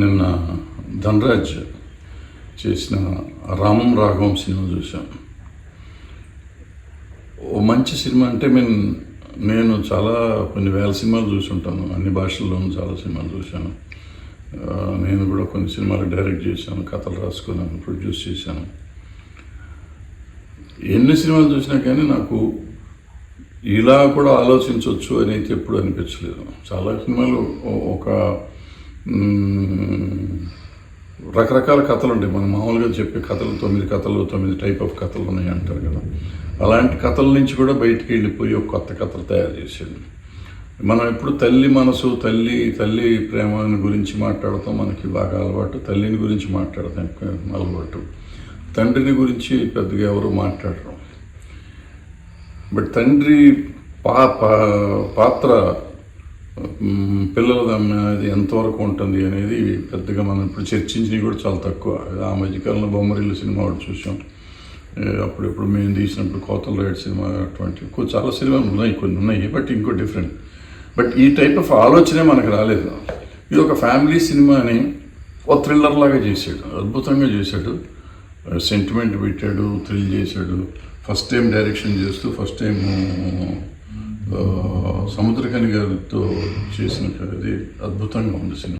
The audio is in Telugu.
నిన్న ధనరాజ్ చేసిన రామం రాఘవం సినిమా చూసాం ఓ మంచి సినిమా అంటే మేము నేను చాలా కొన్ని వేల సినిమాలు చూసి ఉంటాను అన్ని భాషల్లోనూ చాలా సినిమాలు చూశాను. నేను కూడా కొన్ని సినిమాలు డైరెక్ట్ చేశాను కథలు రాసుకున్నాను ప్రొడ్యూస్ చేశాను. ఎన్ని సినిమాలు చూసినా కానీ నాకు ఇలా కూడా ఆలోచించవచ్చు అని అయితే ఎప్పుడు అనిపించలేదు. చాలా సినిమాలు ఒక రకరకాల కథలు ఉంటాయి మనం మామూలుగా చెప్పే కథలు తొమ్మిది కథలు తొమ్మిది టైప్ ఆఫ్ కథలు ఉన్నాయి అంటారు కదా. అలాంటి కథల నుంచి కూడా బయటికి వెళ్ళిపోయి ఒక కొత్త కథలు తయారు చేసేది మనం ఎప్పుడు తల్లి మనసు తల్లి తల్లి ప్రేమని గురించి మాట్లాడతాం. మనకి బాగా అలవాటు. తల్లిని గురించి మాట్లాడతాం. ఎక్కువ అలవాటు. తండ్రిని గురించి పెద్దగా ఎవరు మాట్లాడరు. బట్ తండ్రి పా పా- పాత్ర పిల్లల అనేది ఎంతవరకు ఉంటుంది అనేది పెద్దగా మనం ఇప్పుడు చర్చించినవి కూడా చాలా తక్కువ. ఆ మధ్యకాలంలో బొమ్మరిల్లు సినిమా ఒకటి చూసాం. ఏ, అప్పుడెప్పుడు మేము తీసినప్పుడు కోతల రైడ్ సినిమా అటువంటి చాలా సినిమాలు ఉన్నాయి కొన్ని ఉన్నాయి బట్ ఇంకో డిఫరెంట్. బట్ ఈ టైప్ ఆఫ్ ఆలోచనే మనకు రాలేదు. ఇది ఒక ఫ్యామిలీ సినిమాని ఓ థ్రిల్లర్ లాగా చేశాడు. అద్భుతంగా చేశాడు. సెంటిమెంట్ పెట్టాడు థ్రిల్ చేశాడు. ఫస్ట్ టైం డైరెక్షన్ చేస్తూ ఫస్ట్ టైం సముద్రకని గారితో చేసిన అది అద్భుతంగా ఉంది సినిమా.